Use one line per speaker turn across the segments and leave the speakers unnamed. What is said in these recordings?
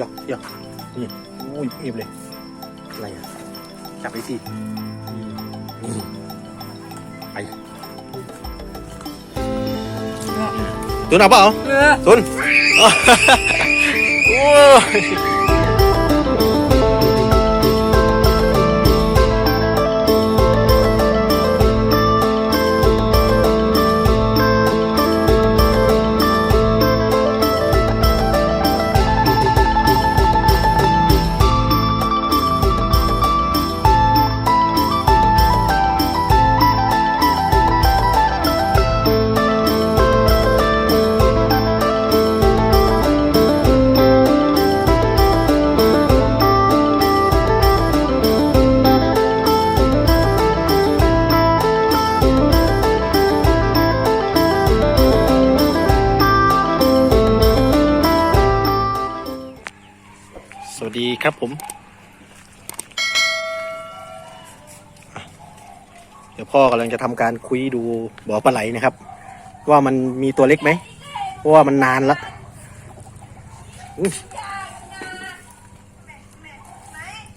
ยกยกนี่โอ้ยเอฟเลย อะไรอะ จับไปสินี่นี่ไปตุนเอาเปล่า
เออ
ตุนโอ้ย ครับผม เดี๋ยวพ่อกำลังจะทำการคุยดูบ่อปลาไหลนะครับ ว่ามันมีตัวเล็กไหมเพราะว่ามันนานแล้ว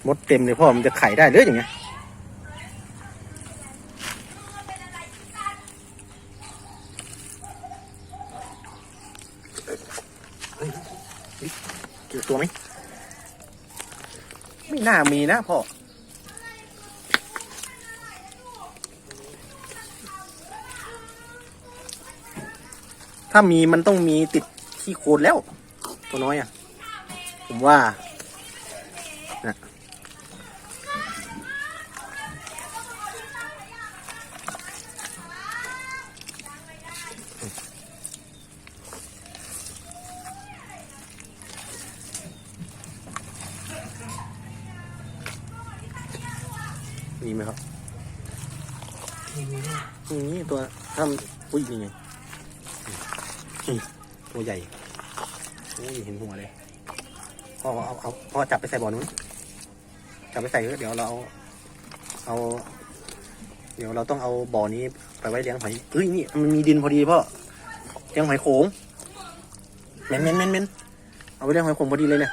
มดเต็มเลยพ่อมันจะไข่ได้หรืออย่างเงี้ยเฮ้ยเฮ้ยเจอตัวไหม ไม่น่ามีนะพ่อถ้ามีมันต้องมีติดที่โคนแล้ว ตัวน้อยอะ ผมว่า ไหมครับนี่ตัวทำอุ้ยนี่ไงตัวใหญ่โอ้ยเห็นหัวเลยพ่อเอาเอาพ่อจับไปใส่บ่อนู้นจับไปใส่เดี๋ยวเราเอาเอา เดี๋ยวเราต้องเอาบ่อนี้ไปไว้เลี้ยงหอยเอ้ยนี่มันมีดินพอดีพ่อเลี้ยงหอยโขงเม้นเม้นเม้นเม้นเอาไปเลี้ยงหอยโขงพอดีเลยเนี่ย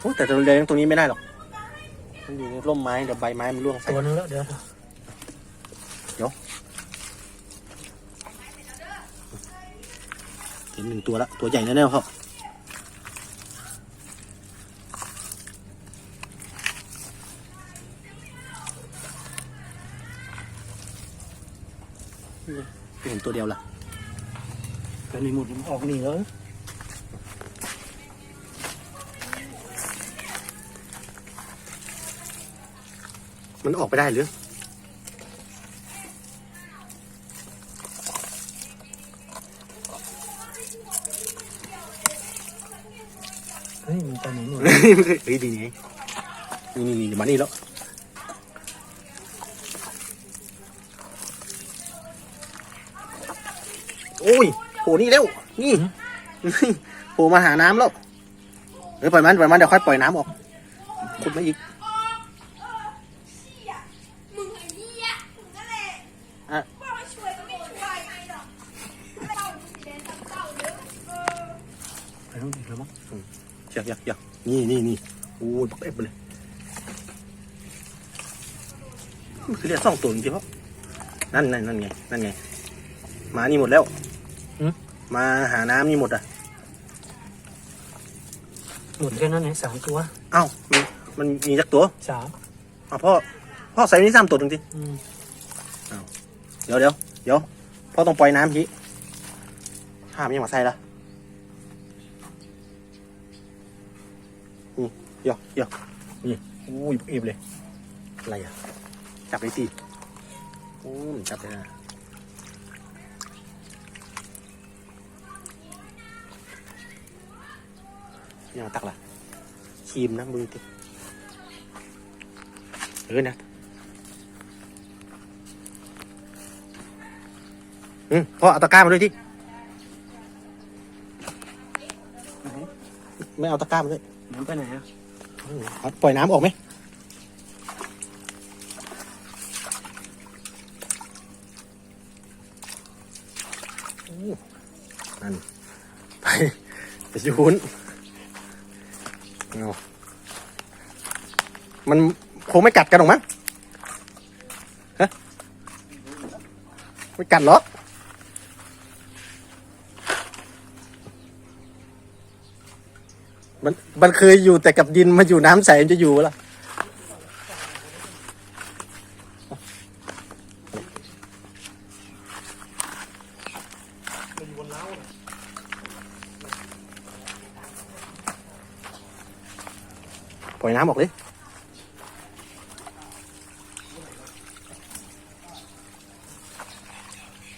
โอ้แต่เราเลี้ยงตรงนี้ไม่ได้หรอก มันอยู่ในร่มไม้เดี๋ยวใบไม้มันร่วงใส่
ตัวนึงแล้วเดี๋ยว
เห็นหนึ่งตัวละตัวใหญ่แน่ๆพ่อเห็นตัวเดียวล่ะ
ตัวนี้หมดออกนี่แล้ว
มันออกไปได้หรือ
เฮ้ยมันไปไหนหมด
เฮ้ยดีไงนี่นี่นี่มานี่แล้วโอ้ยโผล่นี่เร็ว นี่นี่โผล่มาหาน้ำแล้วเฮ้ยปล่อยมันปล่อยมันเดี๋ยวค่อยปล่อยน้ำออกขุดมาอีก
มึงไอ้เนี่ยมึงนั่นแหละ
อะ
ว่าไม่ช่วยก็ไม่ช่วยไอ้ดอกเต่าสีแดงกับเต่าเด้อเออ
ไปต้อง อีกแล้วมั้ง
อยากอยากอยากนี่นี่นี่โอ้ยปักเอฟไปเลยมันคือเรียกสองตัวจริงๆครับนั่นนั่นนั่นไงนั่นไงมานี่หมดแล้วมาหาน้ำนี่หมดอะ
หมดแค่นั้นเองสามตัว
เอ้ามันมันมีจักตัว
สาม
อะพ่อพ่อใส่นี่สามตัวจริง
อืม
ๆเดี๋ยวเดี๋ยวเดี๋ยวพ่อต้องปล่อยน้ำทีห้ามยังมาใส่ละนี่ เดี๋ยวเดี๋ยวนี่โอ้ยปักเอฟเลย อะไรอะ จับไปสิโอ้ยจับไปนะยังตักล่ะชีมนะมือติเออนะอืมพ่อเอาตะกร้ามาด้วยที่ไม่เอาตะกร้ามาด้วย
น้ำไปไหนอะ
อืมเอาปล่อยน้ำออกไหมนั่นไปไปยูนเอามันคงไม่กัดกันหรอกมั้งฮะไม่กัดหรอก มันมันเคยอยู่แต่กับดินมาอยู่น้ำใสมันจะอยู่หรอปล่อยน้ำออกเลย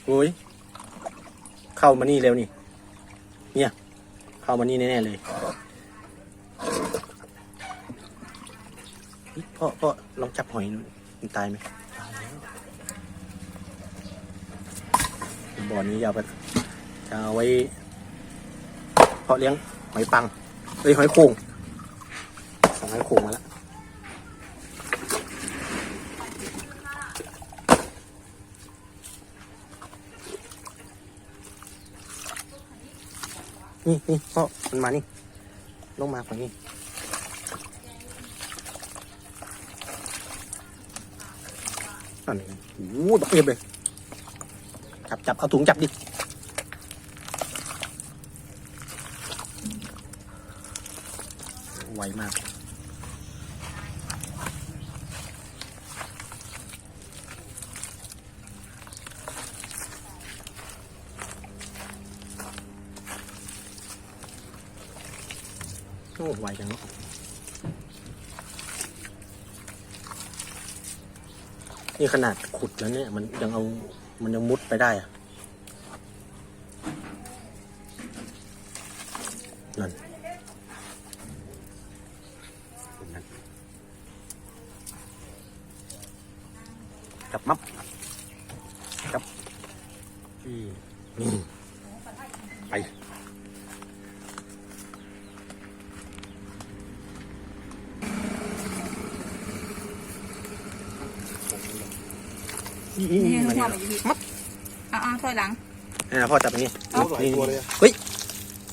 โอ้ย เข้ามานี่เร็วนี่ เนี่ย เข้ามานี่แน่ๆเลย พ่อพ่อลองจับหอยมันตายไหมบ่อนี้ยาวไปจะเอาไว้เพาะเลี้ยงหอยปังเอ้ยหอยโข่งสั่งหอยโข่งมาแล้วนี่นี่พ่อมันมานี่ลงมาฝั่งนี้ นนี้โอ้โหบักเอียบเลยจับจับเอาถุงจับดิไวมาก โอ้ไวจังเนาะ นี่ขนาดขุดแล้วเนี่ย มันยังเอา มันยังมุดไปได้อะนั่นนั่นจับมับจับอืมนี่ไป นี่ นี่
นี่
นี่
หั
มาวนี่
มันอยู่ที่อ่าถอยหลัง
นี่นะพ่อจับอย่างนี้
เอา
นี่นี่เฮ้ย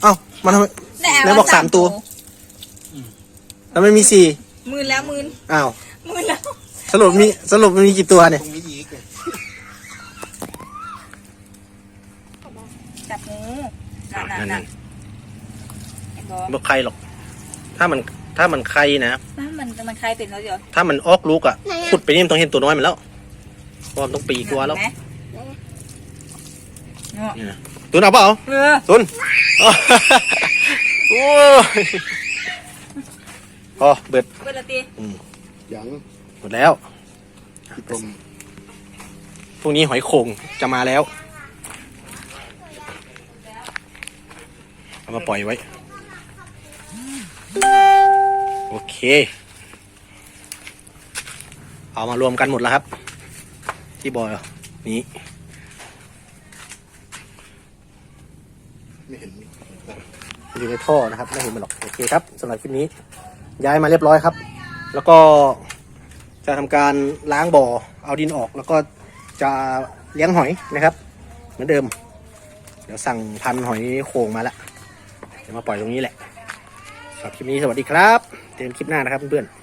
เอ้ามันทำไม
แน่
ไหนบอกสามตัว แล้วมันมีสี่
หมื่นแล้วหมื่น
อ้าว
หมื่นแล้ว
สรุปมีสรุปมันมีกี่ตัวเนี่ย
ตรงนี้อีกเลย
จับงูนั่น
นั่น
นั่
นั่
น
น
เห็นบ่
บอกใครหรอก ถ้ามันถ้ามันใครนะ
นั่นมันมันคลายเป็นแล้วเดี๋ยว
ถ้ามันออกลูกอะขุดไปนี่มันต้องเห็นตัวน้อยมันแล้ว เพราะมันต้องปีกว่าแล้ว
เห็นไหมเนาะ
นี่นะตุนเอาเปล่า
เออ
ตุนโอ้ยพอเบิด
เวลาตี
ยัง
หมดแล้ว
พี่กรม
พรุ่งนี้หอยโข่งจะมาแล้ว เอามาปล่อยไว้ โอเค เอามารวมกันหมดแล้วครับ ที่บ่อนี้
ไม่เห็น
อยู่ในท่อนะครับ ไม่เห็นมันหรอกโอเคครับสำหรับคลิปนี้ ย้ายมาเรียบร้อยครับ แล้วก็จะทำการล้างบ่อเอาดินออก แล้วก็จะเลี้ยงหอยนะครับ เหมือนเดิม เดี๋ยวสั่งพันหอยโข่งมาแล้วเดี๋ยวมาปล่อยตรงนี้แหละสำหรับคลิปนี้สวัสดีครับ เจอกันคลิปหน้านะครับเพื่อนๆ